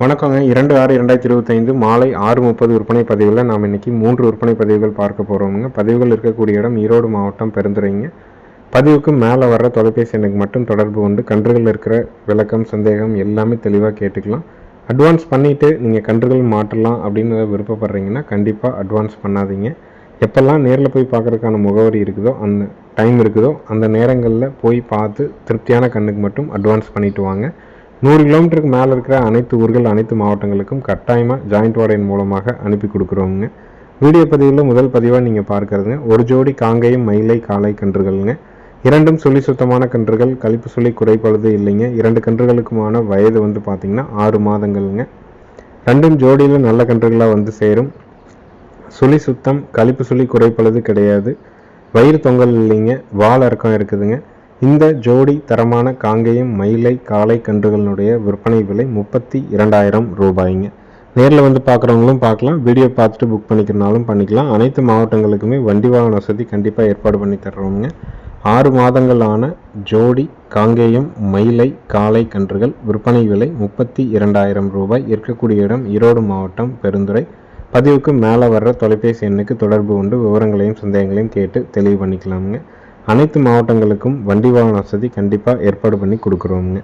வணக்கங்க. இரண்டு ஆறு இரண்டாயிரத்தி இருபத்தைந்து மாலை ஆறு முப்பது விற்பனை பதிவில் நாம் இன்னைக்கு மூன்று விற்பனை பதிவுகள் பார்க்க போகிறோமுங்க பதிவுகள் இருக்கக்கூடிய இடம் ஈரோடு மாவட்டம் பெருந்துறைங்க. பதிவுக்கு மேலே வர்ற தொலைபேசி எண்ணுக்கு மட்டும் தொடர்பு கொண்டு கன்றுகள் இருக்கிற விளக்கம் சந்தேகம் எல்லாமே தெளிவாக கேட்டுக்கலாம். அட்வான்ஸ் பண்ணிவிட்டு நீங்கள் கன்றுகள் மாற்றலாம் அப்படின்னு விருப்பப்படுறீங்கன்னா கண்டிப்பாக அட்வான்ஸ் பண்ணாதீங்க. எப்போல்லாம் நேரில் போய் பார்க்குறதுக்கான முகவரி இருக்குதோ அந்த டைம் இருக்குதோ அந்த நேரங்களில் போய் பார்த்து திருப்தியான கண்ணுக்கு மட்டும் அட்வான்ஸ் பண்ணிவிட்டு வாங்க. நூறு கிலோமீட்டருக்கு மேலே இருக்கிற அனைத்து ஊர்கள் அனைத்து மாவட்டங்களுக்கும் கட்டாயமாக ஜாயிண்ட் வாடகையின் மூலமாக அனுப்பி கொடுக்குறோங்க வீடியோ பதிவில் முதல் பதிவாக நீங்கள் பார்க்கறதுங்க. ஒரு ஜோடி காங்கையும் மயிலை காலை கன்றுகள்ங்க. இரண்டும் சொல்லி சுத்தமான கன்றுகள் கழிப்பு சொல்லி குறைப்பழுது இல்லைங்க. இரண்டு கன்றுகளுக்குமான வயது வந்து பார்த்திங்கன்னா ஆறு மாதங்கள்ங்க. ரெண்டும் ஜோடியில் நல்ல கன்றுகளாக வந்து சேரும். சுழி சுத்தம் கழிப்பு சுழி குறைப்பழுது கிடையாது. வயிறு தொங்கல் இல்லைங்க. வால் இறக்கம் இருக்குதுங்க. இந்த ஜோடி தரமான காங்கேயம் மயிலை காளை கன்றுகளினுடைய விற்பனை விலை முப்பத்தி இரண்டாயிரம் ரூபாய்ங்க. நேரில் வந்து பார்க்குறவங்களும் பார்க்கலாம் வீடியோ பார்த்துட்டு புக் பண்ணிக்கிறனாலும் பண்ணிக்கலாம். அனைத்து மாவட்டங்களுக்குமே வண்டி வாகன வசதி கண்டிப்பாக ஏற்பாடு பண்ணி தர்றோங்க ஆறு மாதங்களான ஜோடி காங்கேயம் மயிலை காளை கன்றுகள் விற்பனை விலை முப்பத்தி இரண்டாயிரம் ரூபாய். இருக்கக்கூடிய இடம் ஈரோடு மாவட்டம் பெருந்துறை. பதிவுக்கு மேலே வர்ற தொலைபேசி எண்ணுக்கு தொடர்பு கொண்டு விவரங்களையும் சந்தேகங்களையும் கேட்டு தெளிவு பண்ணிக்கலாமுங்க. அனைத்து மாவட்டங்களுக்கும் வண்டி வாகன வசதி கண்டிப்பாக ஏற்பாடு பண்ணி கொடுக்குறோங்க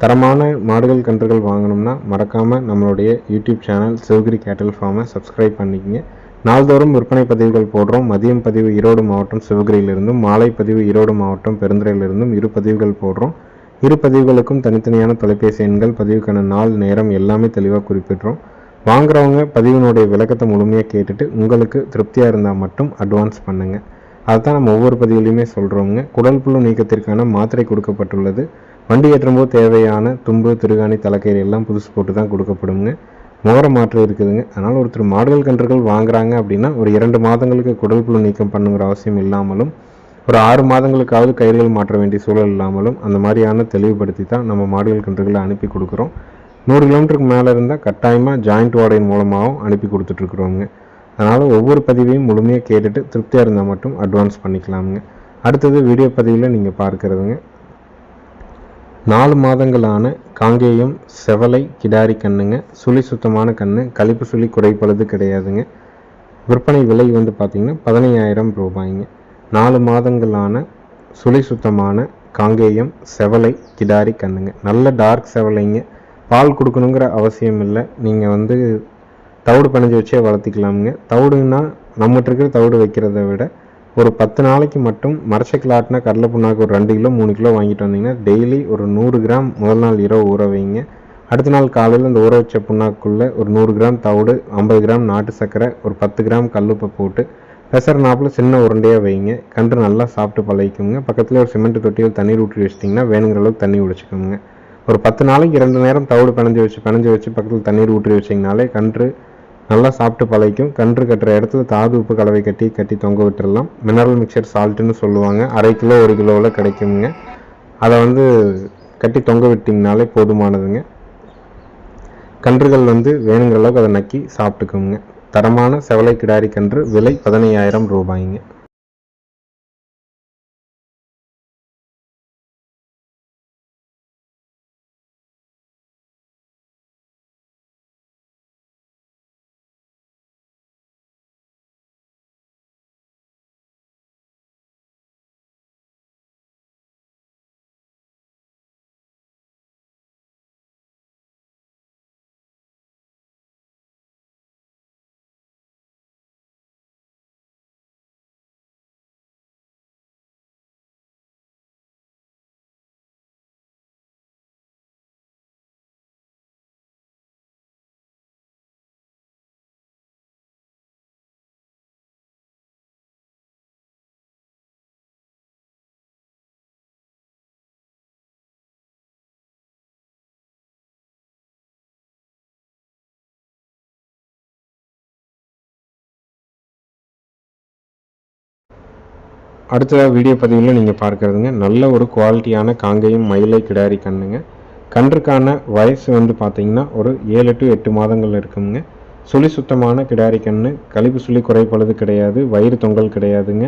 தரமான மாடுகள் கன்றுகள் வாங்கணும்னா மறக்காமல் நம்மளுடைய யூடியூப் சேனல் சிவகிரி கேட்டல் ஃபார்மை சப்ஸ்கிரைப் பண்ணிக்கங்க. நாள்தோறும் விற்பனை பதிவுகள் போடுறோம். மதியம் பதிவு ஈரோடு மாவட்டம் சிவகிரியிலிருந்தும் மாலை பதிவு ஈரோடு மாவட்டம் பெருந்துறையிலிருந்தும் இரு பதிவுகள் போடுறோம். இரு பதிவுகளுக்கும் தனித்தனியான தொலைபேசி எண்கள் பதிவுக்கான நாள் நேரம் எல்லாமே தெளிவாக குறிப்பிட்றோம். வாங்குறவங்க பதிவினுடைய விளக்கத்தை முழுமையாக கேட்டுட்டு உங்களுக்கு திருப்தியாக இருந்தால் மட்டும் அட்வான்ஸ் பண்ணுங்கள் அதுதான் நம்ம ஒவ்வொரு பதிவுலையுமே சொல்கிறோங்க குடல் புழு நீக்கத்திற்கான மாத்திரை கொடுக்கப்பட்டுள்ளது. வண்டி ஏற்றும்போது தேவையான தும்பு திருகாணி தலைக்கயிறு எல்லாம் புதுசு போட்டு தான் கொடுக்கப்படுங்க முகர மாற்றம் இருக்குதுங்க. அதனால் ஒருத்தர் மாடுகள் கன்றுகள் வாங்குறாங்க அப்படின்னா ஒரு இரண்டு மாதங்களுக்கு குடல் புழு நீக்கம் பண்ணுங்கிற அவசியம் இல்லாமலும் ஒரு ஆறு மாதங்களுக்காவது கயிறுகள் மாற்ற வேண்டிய சூழல் இல்லாமலும் அந்த மாதிரியான தெளிவுபடுத்தி தான் நம்ம மாடுகள் கன்றுகளை அனுப்பி கொடுக்குறோம். நூறு கிலோமீட்டருக்கு மேலே இருந்தால் கட்டாயமாக ஜாயிண்ட் வாடகையின் மூலமாகவும் அனுப்பி கொடுத்துட்ருக்குறோங்க அதனால் ஒவ்வொரு பதிவையும் முழுமையாக கேட்டுட்டு திருப்தியாக இருந்தால் மட்டும் அட்வான்ஸ் பண்ணிக்கலாமுங்க. அடுத்தது வீடியோ பதிவில் நீங்கள் பார்க்குறதுங்க. நாலு மாதங்களான காங்கேயம் செவலை கிடாரி கண்ணுங்க. சுழி சுத்தமான கண்ணு கழிப்பு சுழி குறைப்பழுது கிடையாதுங்க. விற்பனை விலை வந்து பார்த்திங்கன்னா பதினையாயிரம் ரூபாய்ங்க. நாலு மாதங்களான சுழி சுத்தமான காங்கேயம் செவலை கிடாரி கண்ணுங்க. நல்ல டார்க் செவலைங்க. பால் கொடுக்கணுங்கிற அவசியம் இல்லை. நீங்கள் வந்து தவிடு பிணைஞ்சி வச்சே வளர்த்திக்கலாமுங்க. தவிடுன்னா நம்மகிட்ட இருக்கிற தவிடு வைக்கிறத விட ஒரு பத்து நாளைக்கு மட்டும் மரச்ச கிளாட்னா கடலை புண்ணாக்கு ஒரு ரெண்டு கிலோ மூணு கிலோ வாங்கிட்டு வந்தீங்கன்னா டெய்லி ஒரு நூறு கிராம் முதல் நாள் இரவு ஊற வைங்க. அடுத்த நாள் காலையில் இந்த ஊற வச்ச புண்ணாக்குள்ளே ஒரு நூறு கிராம் தவிடு ஐம்பது கிராம் நாட்டு சர்க்கரை ஒரு பத்து கிராம் கல்லுப்பை போட்டு பெசர் நாப்பில் சின்ன உருண்டையாக வைங்க. கன்று நல்லா சாப்பிட்டு பழகிக்கோங்க. பக்கத்தில் ஒரு சிமெண்ட் தொட்டியில் தண்ணீர் ஊற்றி வச்சிட்டிங்கன்னா வேணுங்கிற அளவுக்கு தண்ணி உடிச்சிக்கோங்க ஒரு பத்து நாளைக்கு இரண்டு நேரம் தவிடு பிணைஞ்சு வச்சு பிணைஞ்சு வச்சு பக்கத்தில் தண்ணீர் ஊற்றி வச்சிங்கனாலே கன்று நல்லா சாப்பிட்டு பழகிக்கும். கன்று கட்டுற இடத்துல தாது உப்பு கலவை கட்டி கட்டி தொங்க விட்டுடலாம் மினரல் மிக்சர் சால்ட்டுன்னு சொல்லுவாங்க. அரை கிலோ ஒரு கிலோவில் கிடைக்குங்க. அதை வந்து கட்டி தொங்க விட்டிங்கனாலே போதுமானதுங்க. கன்றுகள் வந்து வேணுங்கிற அளவுக்கு அதை நக்கி சாப்பிட்டுக்குங்க. தரமான செவலை கிடாரி கன்று விலை பதினையாயிரம் ரூபாய்ங்க. அடுத்ததாக வீடியோ பதிவில் நீங்கள் பார்க்குறதுங்க நல்ல ஒரு குவாலிட்டியான காங்கேயம் மயிலை கிடாரி கண்ணுங்க. கன்றுக்கான வயசு வந்து பார்த்தீங்கன்னா ஒரு ஏழு டு எட்டு மாதங்கள் இருக்குங்க. சுழி சுத்தமான கிடாரி கண்ணு கழிப்பு சுழி குறைப்பழுது கிடையாது வயிறு தொங்கல் கிடையாதுங்க.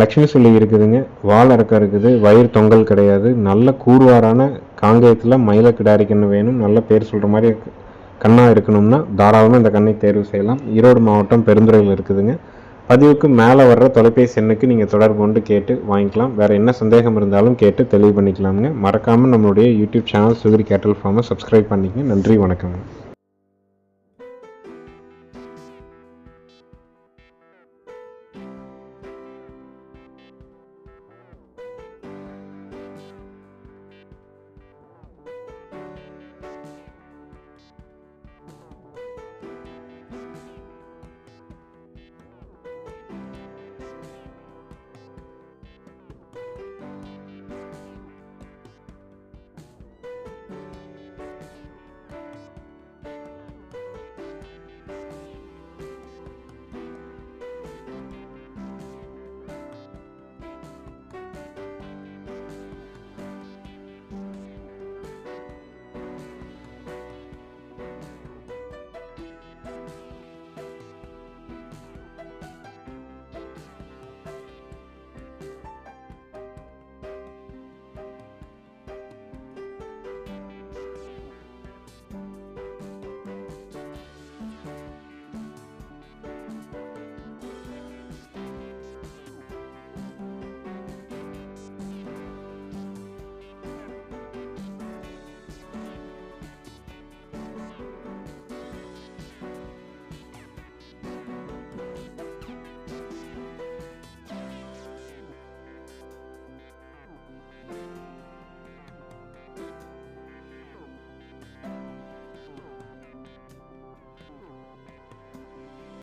லக்ஷ்மி சுழி இருக்குதுங்க வால் இறக்கம் இருக்குது வயிறு தொங்கல் கிடையாது. நல்ல கூறுவாரான காங்கேயத்தில் மயில கிடாரி கண்ணு வேணும். நல்ல பேர் சொல்கிற மாதிரி கண்ணாக இருக்கணும்னா தாராளமாக இந்த கண்ணை தேர்வு செய்யலாம். ஈரோடு மாவட்டம் பெருந்துறையில் இருக்குதுங்க. பதிவுக்கு மேலே வர்ற தொலைபேசி எண்ணுக்கு நீங்கள் தொடர்பு கொண்டு கேட்டு வாங்கிக்கலாம். வேறு என்ன சந்தேகம் இருந்தாலும் கேட்டு தெளிவு பண்ணிக்கலாமுங்க. மறக்காமல் நம்மளுடைய யூடியூப் சேனல் சுகிரி கேட்டல் ஃபார்மை சப்ஸ்கிரைப் பண்ணிக்கங்க. நன்றி வணக்கங்க.